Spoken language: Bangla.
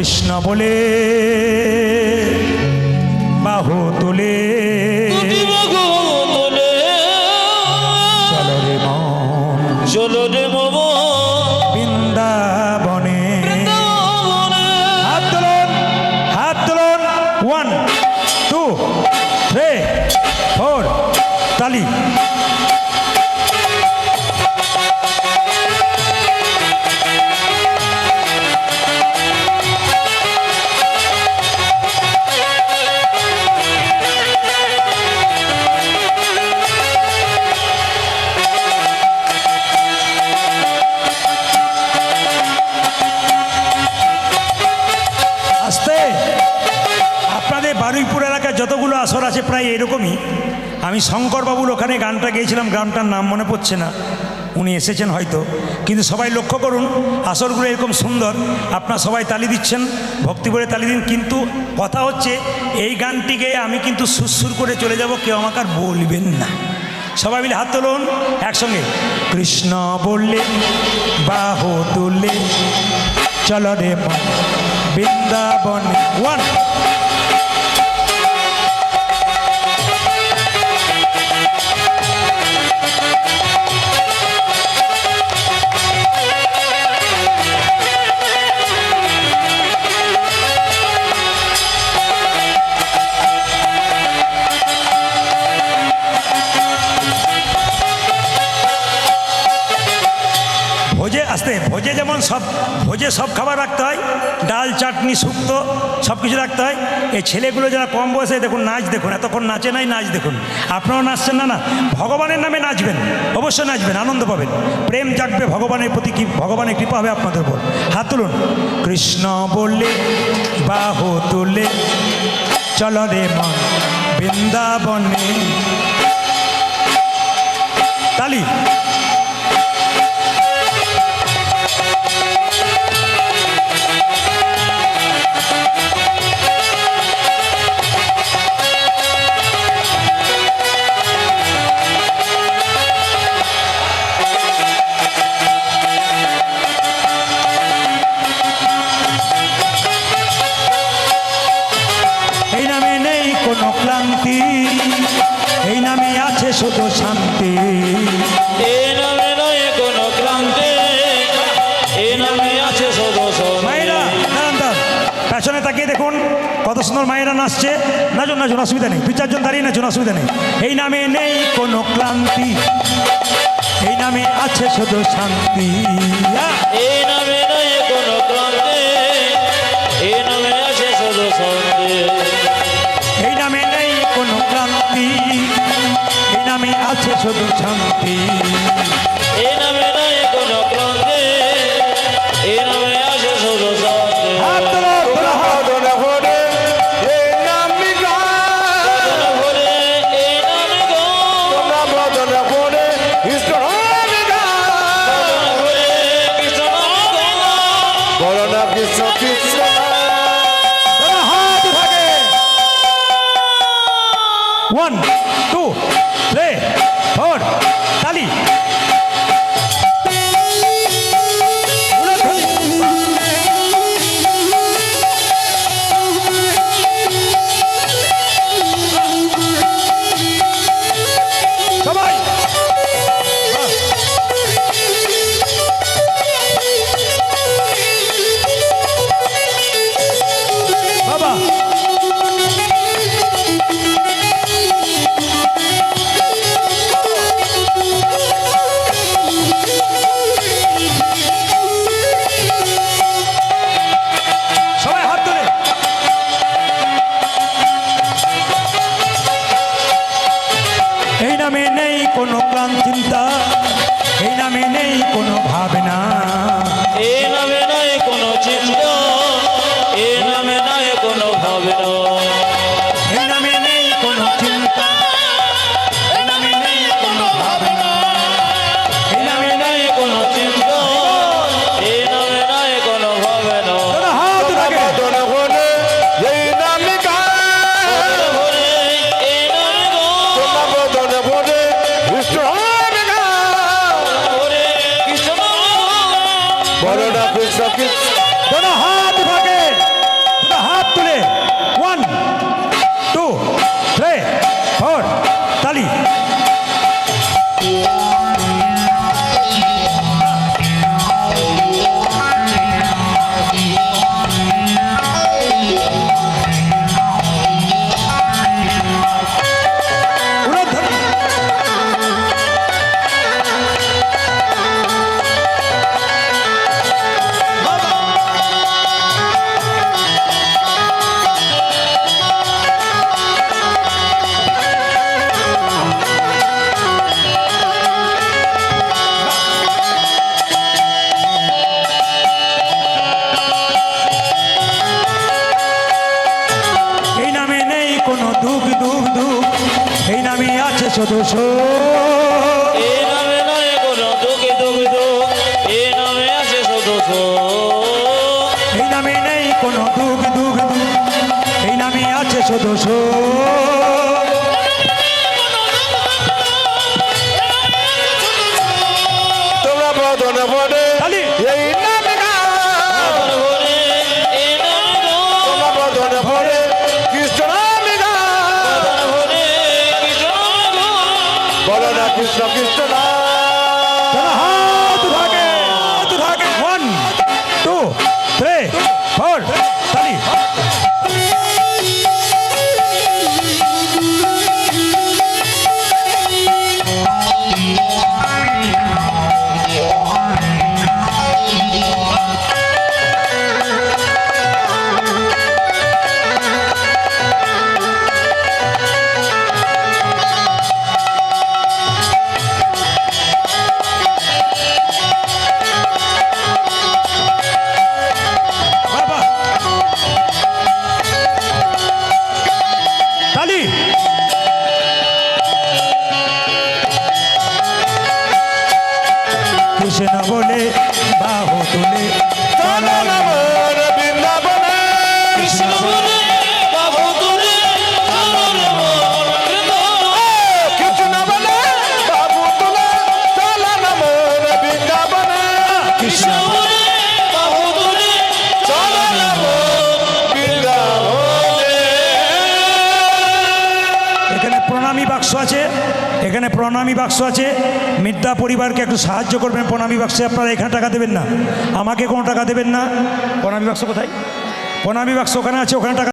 কৃষ্ণ বলে বাহু তুলে। চলো রে মন। চলো রে বৃন্দাবনে। হাত তুলুন হাত তুলুন। ওয়ান টু থ্রি ফোর তালি। বারুইপুর এলাকায় যতগুলো আসর আছে প্রায় এরকমই। আমি শঙ্করবাবুর ওখানে গানটা গেয়েছিলাম গানটার নাম মনে পড়ছে না। উনি এসেছেন হয়তো। কিন্তু সবাই লক্ষ্য করুন, আসরগুলো এরকম সুন্দর। আপনার সবাই তালি দিচ্ছেন, ভক্তি করে তালি দিন। কিন্তু কথা হচ্ছে, এই গানটিকে আমি কিন্তু সুরসুর করে চলে যাব, কেউ আমাকে আর বলবেন না। সবাই মিলে হাত তুলুন, একসঙ্গে। কৃষ্ণ বললে, বাহু তুললে, চলো রে বৃন্দাবন। ওয়ান যেমন সব ভোজে সব খাবার রাখতে হয়, ডাল, চাটনি, শুক্তো, সব কিছু রাখতে হয়। এই ছেলেগুলো যারা কম বয়সে, দেখুন, নাচ দেখুন, এতক্ষণ নাচে নাই, নাচ দেখুন। আপনারাও নাচছেন না না, ভগবানের নামে নাচবেন, অবশ্যই নাচবেন, আনন্দ পাবেন। প্রেম জাগবে ভগবানের প্রতি কি, ভগবানের কৃপা হবে আপনাদের উপর। হাত তুলুন। কৃষ্ণ বললে বাহু তুললে চল রে মন বৃন্দাবনে। তালি। কত সুন্দর মায়েরা নাচছে। নাচুন নাচুন অসুবিধা নেই। দু চারজন দাঁড়িয়ে নাচুন অসুবিধা নেই। এই নামে নেই কোনো ক্লান্তি। এই নামে আছে শুধু শান্তি। আহ! এ নামে নয় কোনো ক্লান্তি। এ নামে আছে সদস্য এই নামে নেই কোনো ক্লান্তি। এই নামে আছে শুধু শান্তি। এ নামে ওয়ান টু থ্রি ফোর তালি ক্লান্ত চিন্তা। এই নামে নেই কোনো ভাবনা। এ নামে নাই কোনো চিন্তা। এ নামে নাই কোনো ভাবনা। এই নামে নেই কোনো চিন্তা। তোরা হাত উঠাকে শুধু সুখ। এ নামে নয় কোনো দুঃখে দুঃখ দুঃখ এ নামে আছে সুখ। এই নামে নেই কোনো দুঃখ দুঃখ দুঃখ এই নামে আছে শুধু তোমরা বদন বনে বলো না কৃষ্ণ কৃষ্ণ নাম। কৃষ্ণ প্রণামী বাক্স আছে। এখানে প্রণামী বাক্স আছে। মিদ্যা পরিবারকে একটু সাহায্য করবেন। প্রণামী বাক্সে আপনারা এখানে টাকা দেবেন না। আমাকে কোনো টাকা দেবেন না। প্রণামী বাক্স কোথায়? প্রণামী বাক্স ওখানে আছে, ওখানে টাকা